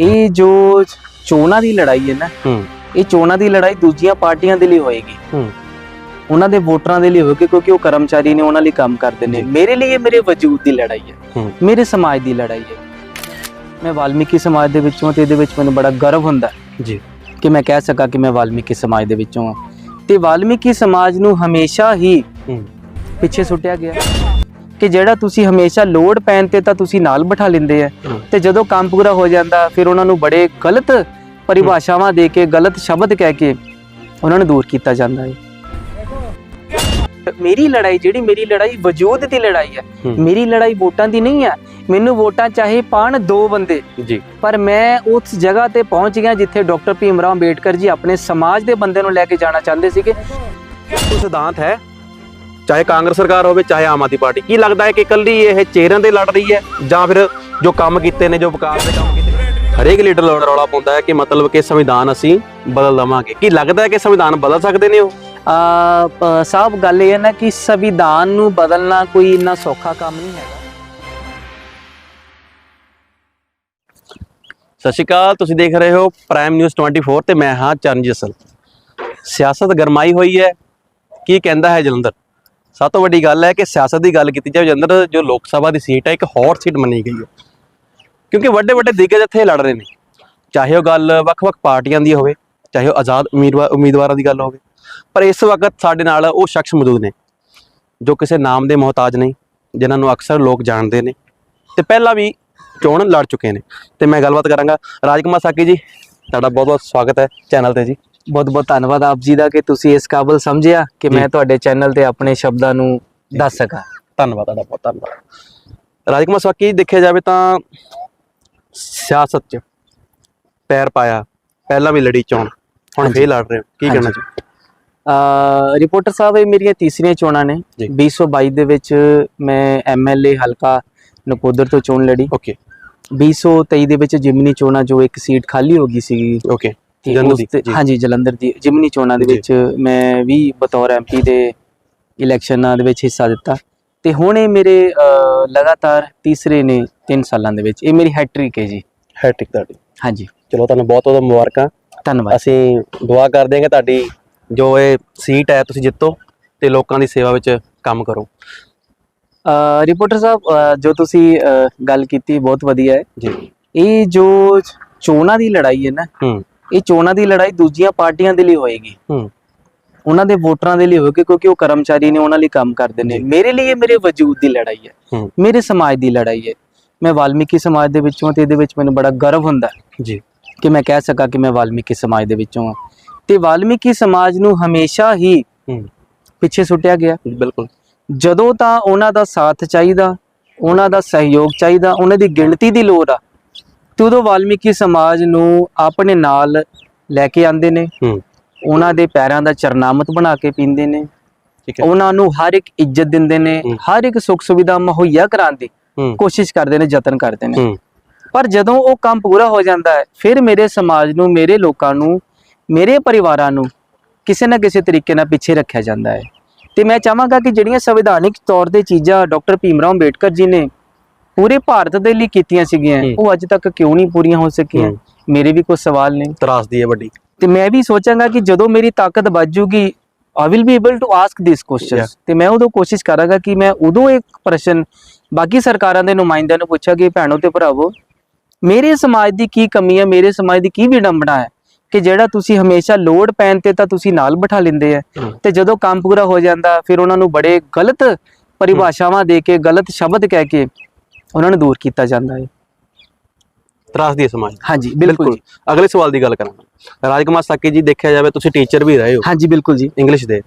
ਇਹ ਜੋ ਚੋਣਾਂ ਦੀ ਲੜਾਈ ਹੈ ਨਾ ਇਹ ਚੋਣਾਂ ਦੀ ਲੜਾਈ ਦੂਜੀਆਂ ਪਾਰਟੀਆਂ ਦੇ ਲਈ ਹੋਏਗੀ। ਉਹਨਾਂ ਦੇ ਵੋਟਰਾਂ ਦੇ ਲਈ ਹੋਏਗੀ ਕਿਉਂਕਿ ਉਹ ਕਰਮਚਾਰੀ ਨੇ ਉਹਨਾਂ ਲਈ ਕੰਮ ਕਰਦੇ ਨੇ। ਮੇਰੇ ਲਈ ਇਹ ਮੇਰੇ ਵਜੂਦ ਦੀ ਲੜਾਈ ਹੈ। ਮੇਰੇ ਸਮਾਜ ਦੀ ਲੜਾਈ ਹੈ। ਮੈਂ ਵਾਲਮੀਕੀ ਸਮਾਜ ਦੇ ਵਿੱਚੋਂ ਤੇ ਇਹਦੇ ਵਿੱਚ ਮੈਨੂੰ ਬੜਾ ਗਰਵ ਹੁੰਦਾ ਜੀ। ਕਿ ਮੈਂ ਕਹਿ ਸਕਾਂ ਕਿ ਮੈਂ ਵਾਲਮੀਕੀ ਸਮਾਜ ਦੇ ਵਿੱਚੋਂ ਹਾਂ। ਤੇ ਵਾਲਮੀਕੀ ਸਮਾਜ ਨੂੰ ਹਮੇਸ਼ਾ ਹੂੰ। ਪਿੱਛੇ ਸੁੱਟਿਆ ਗਿਆ। ਕਿ ਜਿਹੜਾ ਤੁਸੀਂ ਹਮੇਸ਼ਾ ਲੋੜ ਪੈਣ ਤੇ ਤਾਂ ਤੁਸੀਂ ਨਾਲ ਬਿਠਾ ਲੈਂਦੇ ਆ। ਹੂੰ। ਤੇ ਜਦੋਂ ਕੰਮ ਪੂਰਾ ਹੋ ਜਾਂਦਾ ਫਿਰ ਉਹਨਾਂ ਨੂੰ ਬੜੇ ਗਲਤ ਪਰਿਭਾਸ਼ਾਵਾਂ ਦੇ ਕੇ ਗਲਤ ਸ਼ਬਦ ਕਹਿ ਕੇ ਉਹਨਾਂ ਨੂੰ ਦੂਰ ਕੀਤਾ ਜਾਂਦਾ ਹੈ। ਮੇਰੀ ਲੜਾਈ ਜਿਹੜੀ ਮੇਰੀ ਲੜਾਈ ਵਜੂਦ ਦੀ ਲੜਾਈ ਹੈ। ਮੇਰੀ ਲੜਾਈ ਵੋਟਾਂ ਦੀ ਨਹੀਂ ਹੈ। ਮੈਨੂੰ ਵੋਟਾਂ ਚਾਹੇ ਪਾਣ ਦੋ ਬੰਦੇ। ਜੀ। ਪਰ ਮੈਂ ਉਸ ਜਗ੍ਹਾ ਤੇ ਪਹੁੰਚ ਗਿਆ ਜਿੱਥੇ ਡਾਕਟਰ ਭੀਮਰਾਓ ਅੰਬੇਡਕਰ ਜੀ ਆਪਣੇ ਸਮਾਜ ਦੇ ਬੰਦੇ ਨੂੰ ਲੈ ਕੇ ਜਾਣਾ ਚਾਹੁੰਦੇ ਸੀਗੇ। ਸਿਧਾਂਤ ਹੈ। ਚਾਹੇ ਕਾਂਗਰਸ ਸਰਕਾਰ ਹੋਵੇ ਚਾਹੇ ਆਮ ਆਦਮੀ ਪਾਰਟੀ। ਕੀ ਲੱਗਦਾ ਹੈ ਕਿ ਇਕੱਲੀ ਇਹ ਚਿਹਰਿਆਂ ਤੇ ਲੜ ਰਹੀ ਹੈ ਜਾਂ ਫਿਰ ਜੋ ਕੰਮ ਕੀਤੇ ਨੇ ਜੋ ਵਿਕਾਸ ਦੇ ਕੰਮ ਕੀਤੇ ਹਰੇਕ ਲੀਡਰ ਲੜ ਰੌਲਾ ਪਾਉਂਦਾ ਹੈ ਕਿ ਮਤਲਬ ਕਿ ਸੰਵਿਧਾਨ ਅਸੀਂ ਬਦਲ ਲਵਾਂਗੇ ਕੀ ਲੱਗਦਾ ਹੈ ਕਿ ਸੰਵਿਧਾਨ ਬਦਲ ਸਕਦੇ ਨੇ ਉਹ? ਆ ਸਾਹਿਬ ਗੱਲ ਇਹ ਹੈ ਨਾ ਕਿ ਸੰਵਿਧਾਨ ਨੂੰ ਬਦਲਣਾ ਕੋਈ ਇੰਨਾ ਸੌਖਾ ਕੰਮ ਨਹੀਂ ਹੈਗਾ। ਸਤਿ ਸ਼੍ਰੀ ਅਕਾਲ ਤੁਸੀਂ ਦੇਖ ਰਹੇ ਹੋ ਪ੍ਰਾਈਮ ਨਿਊਜ਼ 24 ਤੇ ਮੈਂ ਹਾਂ ਚਰਨਜੀਤ ਅਸਲ। ਸਿਆਸਤ ਗਰਮਾਈ ਹੋਈ ਹੈ ਕੀ ਕਹਿੰਦਾ ਹੈ ਜਲੰਧਰ? ਸਭ ਤੋਂ ਵੱਡੀ ਗੱਲ ਹੈ ਕਿ ਸਿਆਸਤ ਦੀ ਗੱਲ ਕੀਤੀ ਜਾਵੇ, ਜਲੰਧਰ ਜੋ ਲੋਕ ਸਭਾ ਦੀ ਸੀਟ ਹੈ, ਇੱਕ ਹੌਟ ਸੀਟ ਮੰਨੀ ਗਈ ਹੈ। ਕਿਉਂਕਿ ਵੱਡੇ ਵੱਡੇ ਦਿੱਗਜ ਇੱਥੇ ਲੜ ਰਹੇ ਨੇ। ਚਾਹੇ ਉਹ ਗੱਲ ਵੱਖ-ਵੱਖ ਪਾਰਟੀਆਂ ਦੀ ਹੋਵੇ, ਚਾਹੇ ਉਹ ਆਜ਼ਾਦ ਉਮੀਦਵਾਰ ਉਮੀਦਵਾਰਾਂ ਦੀ ਗੱਲ ਹੋਵੇ, ਪਰ ਇਸ ਵਕਤ ਸਾਡੇ ਨਾਲ ਉਹ ਸ਼ਖਸ ਮੌਜੂਦ ਨੇ, ਜੋ ਕਿਸੇ ਨਾਮ ਦੇ ਮੁਹਤਾਜ ਨਹੀਂ, ਜਿਨ੍ਹਾਂ ਨੂੰ ਅਕਸਰ ਲੋਕ ਜਾਣਦੇ ਨੇ। ਤੇ ਪਹਿਲਾਂ ਵੀ ਚੋਣ ਲੜ ਚੁੱਕੇ ਨੇ। ਤੇ ਮੈਂ ਗੱਲਬਾਤ ਕਰਾਂਗਾ। ਰਾਜਕੁਮਾਰ ਸਾਕੀ ਜੀ, ਤੁਹਾਡਾ ਬਹੁਤ ਬਹੁਤ ਸਵਾਗਤ ਹੈ ਚੈਨਲ ਤੇ ਜੀ। ਬਹੁਤ ਬਹੁਤ ਧੰਨਵਾਦ ਆਪ ਜੀ ਦਾ ਕਿ ਤੁਸੀਂ ਇਸ ਕਾਬਲ ਸਮਝਿਆ ਕਿ। ਮੈਂ ਤੁਹਾਡੇ ਚੈਨਲ ਤੇ ਆਪਣੇ ਸ਼ਬਦਾਂ ਨੂੰ ਦੱਸ ਸਕਾਂ। ਧੰਨਵਾਦ ਤੁਹਾਡਾ ਬਹੁਤ ਧੰਨਵਾਦ। ਰਾਜਕੁਮਾਰ ਜੀ ਦੇਖਿਆ ਜਾਵੇ ਤਾਂ ਸਿਆਸਤ 'ਚ ਪੈਰ ਪਾਇਆ ਪਹਿਲਾਂ ਵੀ ਲੜੀ ਚੋਣ ਹੁਣ। ਫੇਰ ਲੜ ਰਹੇ ਹੋ। ਕੀ ਕਹਿਣਾ। ਜੀ? ਅ ਰਿਪੋਰਟਰ ਸਾਹਿਬ ਇਹ ਮੇਰੀਆਂ ਤੀਸਰੀਆਂ ਚੋਣਾਂ ਨੇ। ਜੀ। 2022 ਦੇ ਵਿੱਚ ਮੈਂ ਐਮਐਲਏ ਹਲਕਾ ਨਕੋਦਰ ਤੋਂ ਚੋਣ ਲੜੀ। ਓਕੇ। 2023 ਦੇ ਵਿੱਚ ਜਿਮਨੀ ਚੋਣਾਂ ਜੋ ਇੱਕ ਸੀਟ ਖਾਲੀ ਹੋ ਗਈ ਸੀਗੀ। ਓਕੇ। ਉਸ ਤੇ- ਜੀ। ਹਾਂਜੀ ਜਲੰਧਰ ਦੀ ਜਿਮਨੀ ਚੋਣਾਂ ਦੇ। ਵਿੱਚ ਮੈਂ ਵੀ ਬਤੌਰ ਐਮਪੀ ਦੇ ਇਲੈਕਸ਼ਨਾਂ ਦੇ ਵਿੱਚ ਹਿੱਸਾ ਦਿੱਤਾ। ਤੇ ਹੁਣ ਇਹ ਮੇਰੇ ਲਗਾਤਾਰ ਤੀਸਰੇ ਨੇ 3 ਸਾਲਾਂ ਦੇ ਵਿੱਚ। ਇਹ ਮੇਰੀ ਹੈਟ੍ਰਿਕ ਹੈ ਜੀ। ਹੈਟ੍ਰਿਕ ਤੁਹਾਡੀ। ਹਾਂਜੀ। ਚਲੋ ਤੁਹਾਨੂੰ ਬਹੁਤ ਬਹੁਤ ਮੁਬਾਰਕਾਂ। ਧੰਨਵਾਦ। ਅਸੀਂ ਦੁਆ ਕਰਦੇ ਹਾਂ ਕਿ ਤੁਹਾਡੀ ਜੋ ਇਹ ਸੀਟ ਹੈ ਤੁਸੀਂ ਜਿੱਤੋ ਤੇ ਲੋਕਾਂ ਦੀ ਸੇਵਾ ਵਿੱਚ ਕੰਮ ਕਰੋ। ਅ, ਰਿਪੋਰਟਰ ਸਾਹਿਬ ਜੋ ਤੁਸੀਂ ਗੱਲ ਕੀਤੀ ਬਹੁਤ ਵਧੀਆ ਹੈ। ਜੀ। ਇਹ ਜੋ ਚੋਣਾਂ ਦੀ ਲੜਾਈ ਹੈ ਨਾ ਹੂੰ। ਇਹ ਚੋਣਾਂ ਦੀ ਲੜਾਈ ਦੂਜੀਆਂ ਪਾਰਟੀਆਂ ਦੇ ਲਈ ਹੋਏਗੀ। ਹੂੰ। ਉਹਨਾਂ ਦੇ ਵੋਟਰਾਂ ਦੇ ਲਈ ਹੋਏਗੀ ਕਿਉਂਕਿ ਉਹ ਕਰਮਚਾਰੀ ਨੇ ਉਹਨਾਂ ਲਈ ਕੰਮ ਕਰਦੇ ਨੇ। ਮੇਰੇ ਲਈ ਇਹ ਮੇਰੇ ਵਜੂਦ ਦੀ ਲੜਾਈ ਹੈ। ਮੇਰੇ ਸਮਾਜ ਦੀ ਲੜਾਈ ਹੈ। ਮੈਂ ਵਾਲਮੀਕੀ ਸਮਾਜ ਦੇ ਵਿੱਚੋਂ ਤੇ ਇਹਦੇ ਵਿੱਚ ਮੈਨੂੰ ਬੜਾ ਗਰਵ ਹੁੰਦਾ ਜੀ। ਕਿ ਮੈਂ ਕਹਿ ਸਕਾਂ ਕਿ ਮੈਂ ਵਾਲਮੀਕੀ ਸਮਾਜ ਦੇ ਵਿੱਚੋਂ ਹਾਂ। ਤੇ ਵਾਲਮੀਕੀ ਸਮਾਜ ਨੂੰ ਹਮੇਸ਼ਾ ਹੀ ਹੂੰ। ਪਿੱਛੇ ਸੁੱਟਿਆ ਗਿਆ। ਬਿਲਕੁਲ। ਜਦੋਂ ਤਾਂ ਉਹਨਾਂ ਦਾ ਸਾਥ ਚਾਹੀਦਾ ਉਹਨਾਂ ਦਾ ਸਹਿਯੋਗ ਚਾਹੀਦਾ ਉਹਨਾਂ ਦੀ ਗਿਣਤੀ ਦੀ ਲੋੜ ਆ ਤੇ ਉਦੋਂ ਵਾਲਮੀਕੀ ਸਮਾਜ ਨੂੰ ਆਪਣੇ ਨਾਲ ਲੈ ਕੇ ਆਉਂਦੇ ਨੇ। ਉਹਨਾਂ ਦੇ ਪੈਰਾਂ ਦਾ ਚਰਨਾਮਤ ਬਣਾ ਕੇ ਪੀਂਦੇ ਨੇ। ਠੀਕ ਹੈ। ਉਹਨਾਂ ਨੂੰ ਹਰ ਇੱਕ ਇੱਜ਼ਤ ਦਿੰਦੇ ਨੇ। ਹਰ ਇੱਕ ਸੁੱਖ ਸੁਵਿਧਾ ਮੁਹੱਈਆ ਕਰਾਉਣ ਦੀ ਹੂੰ। ਕੋਸ਼ਿਸ਼ ਕਰਦੇ ਨੇ ਯਤਨ ਕਰਦੇ ਨੇ। ਪਰ ਜਦੋਂ ਉਹ ਕੰਮ ਪੂਰਾ ਹੋ ਜਾਂਦਾ ਹੈ ਫਿਰ ਮੇਰੇ ਸਮਾਜ ਨੂੰ ਮੇਰੇ ਲੋਕਾਂ ਨੂੰ ਮੇਰੇ ਪਰਿਵਾਰਾਂ ਨੂੰ ਕਿਸੇ ਨਾ ਕਿਸੇ ਤਰੀਕੇ ਨਾਲ ਪਿੱਛੇ ਰੱਖਿਆ ਜਾਂਦਾ ਹੈ। ਤੇ ਮੈਂ ਚਾਹਾਂਗਾ ਕਿ ਜਿਹੜੀਆਂ ਸੰਵਿਧਾਨਿਕ ਤੌਰ ਤੇ ਚੀਜ਼ਾਂ ਡਾਕਟਰ ਭੀਮਰਾਓ ਅੰਬੇਡਕਰ ਜੀ ਨੇ ਪੂਰੇ ਭਾਰਤ ਦੇ ਲਈ ਕੀਤੀਆਂ ਸੀਗੀਆਂ। ਉਹ ਅੱਜ ਤੱਕ ਕਿਉਂ ਨਹੀਂ ਪੂਰੀਆਂ ਹੋ ਸਕੀਆਂ। ਮੇਰੇ ਵੀ ਕੁਝ ਸਵਾਲ ਨੇ ਤਰਾਸਦੀ ਹੈ ਵੱਡੀ ਤੇ ਮੈਂ ਵੀ ਸੋਚਾਂਗਾ ਕਿ ਜਦੋਂ ਮੇਰੀ ਤਾਕਤ ਵੱਜੂਗੀ I will be able to ask these. Questions ਤੇ ਮੈਂ ਉਦੋਂ ਕੋਸ਼ਿਸ਼ ਕਰਾਂਗਾ ਕਿ ਮੈਂ ਉਦੋਂ ਇੱਕ ਪ੍ਰਸ਼ਨ ਬਾਕੀ ਸਰਕਾਰਾਂ ਦੇ ਨੁਮਾਇੰਦਿਆਂ ਨੂੰ ਪੁੱਛਾਂ ਕਿ ਭੈਣੋ ਤੇ ਭਰਾਵੋ ਮੇਰੇ ਸਮਾਜ ਦੀ ਕੀ ਕਮੀ ਹੈ ਮੇਰੇ ਸਮਾਜ ਦੀ ਕੀ ਵਿਡੰਬਣਾ ਹੈ ਕਿ ਜਿਹੜਾ ਤੁਸੀਂ ਹਮੇਸ਼ਾ ਲੋੜ ਪੈਣ ਤੇ ਤਾਂ ਤੁਸੀਂ ਨਾਲ ਬਿਠਾ ਲੈਂਦੇ ਆ। ਤੇ ਜਦੋਂ ਕੰਮ ਪੂਰਾ ਹੋ ਜਾਂਦਾ ਫਿਰ ਉਹਨਾਂ ਨੂੰ ਬੜੇ ਗਲਤ ਪਰਿਭਾਸ਼ਾਵਾਂ ਦੇ ਕੇ ਗਲਤ ਸ਼ਬਦ ਕਹਿ ਕੇ ਉਹਨਾਂ ਨੂੰ ਦੂਰ ਕੀਤਾ ਜਾਂਦਾ ਹੈ। ਤਰਾਸਦੀ ਸਮਾਜ। ਹਾਂਜੀ ਬਿਲਕੁਲ ਅਗਲੇ ਸਵਾਲ ਦੀ ਗੱਲ ਕਰਾਂਗਾ ਰਾਜਕੁਮਾਰ ਸਾਕੀ ਜੀ ਦੇਖਿਆ ਜਾਵੇ ਤੁਸੀਂ ਟੀਚਰ ਵੀ ਰਹੇ ਹੋ। ਹਾਂਜੀ ਬਿਲਕੁਲ ਜੀ। ਇੰਗਲਿਸ਼ ਦੇ।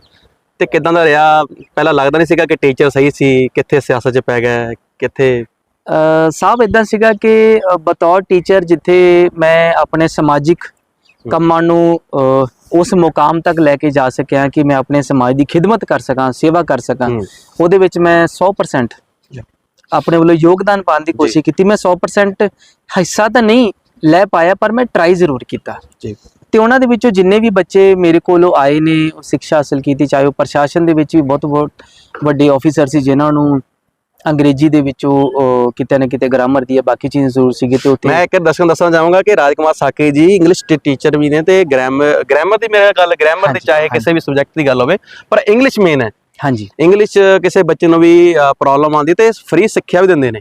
ਤੇ ਕਿਦਾਂ ਦਾ ਰਿਹਾ? ਪਹਿਲਾਂ ਲੱਗਦਾ ਨਹੀਂ ਸੀਗਾ ਕਿ ਟੀਚਰ ਸਹੀ ਸੀ ਕਿੱਥੇ ਸਿਆਸਤ 'ਚ ਪੈ ਗਿਆ ਕਿੱਥੇ? ਸਾਹਿਬ ਇਦਾਂ ਸੀਗਾ ਕਿ ਬਤੌਰ ਟੀਚਰ ਜਿੱਥੇ ਮੈਂ ਆਪਣੇ ਸਮਾਜਿਕ ਕੰਮਾਂ ਨੂੰ ਉਸ ਮੁਕਾਮ ਤੱਕ ਲੈ ਕੇ ਜਾ ਸਕਿਆ ਕਿ ਮੈਂ ਆਪਣੇ ਸਮਾਜ ਦੀ ਖਿਦਮਤ ਕਰ ਸਕਾਂ ਸੇਵਾ ਕਰ ਸਕਾਂ ਉਹਦੇ ਵਿੱਚ ਮੈਂ 100% Yeah. ਆਪਣੇ ਵੱਲੋਂ ਯੋਗਦਾਨ ਪਾਉਣ ਦੀ ਕੋਸ਼ਿਸ਼ ਕੀਤੀ। ਮੈਂ 100% ਹਿੱਸਾ ਤਾਂ ਨਹੀਂ ਲੈ ਪਾਇਆ ਪਰ ਮੈਂ ਟਰਾਈ ਜ਼ਰੂਰ ਕੀਤਾ। ਜੀ। ਤੇ ਉਹਨਾਂ ਦੇ ਵਿੱਚੋਂ ਜਿੰਨੇ ਵੀ ਬੱਚੇ ਮੇਰੇ ਕੋਲੋਂ ਆਏ ਨੇ ਉਹ ਸਿੱਖਿਆ ਹਾਸਲ ਕੀਤੀ ਚਾਹੇ ਉਹ ਪ੍ਰਸ਼ਾਸਨ ਦੇ ਵਿੱਚ ਵੀ ਬਹੁਤ ਬਹੁਤ ਵੱਡੇ ਆਫੀਸਰ ਸੀ ਜਿਨ੍ਹਾਂ ਨੂੰ ਅੰਗਰੇਜ਼ੀ ਦੇ ਵਿੱਚੋਂ ਕਿਤੇ ਨਾ ਕਿਤੇ ਗ੍ਰਾਮਰ ਦੀ ਜਾਂ ਬਾਕੀ ਚੀਜ਼ਾਂ ਜ਼ਰੂਰ ਸੀਗੀ ਤੇ ਉੱਥੇ ਮੈਂ ਇੱਕ ਦਰਸ਼ਕਾਂ ਨੂੰ ਦੱਸਣਾ ਚਾਹਾਂਗਾ ਕਿ ਰਾਜਕੁਮਾਰ ਸਾਕੇ ਜੀ ਇੰਗਲਿਸ਼ ਟੀਚਰ ਵੀ ਨੇ ਤੇ ਗ੍ਰਾਮਰ ਗ੍ਰਾਮਰ ਦੀ ਮੇਰੇ ਗੱਲ ਗ੍ਰਾਮਰ ਦੀ ਚਾਹੇ। ਕਿਸੇ ਵੀ ਸਬਜੈਕਟ ਦੀ ਗੱਲ ਹੋਵੇ ਪਰ ਇੰਗਲਿਸ਼ ਮੇਨ ਹੈ। ਹਾਂਜੀ। ਇੰਗਲਿਸ਼ ਕਿਸੇ ਬੱਚੇ ਨੂੰ ਵੀ ਪ੍ਰੋਬਲਮ ਆਉਂਦੀ ਤੇ ਫ੍ਰੀ ਸਿੱਖਿਆ ਵੀ ਦਿੰਦੇ ਨੇ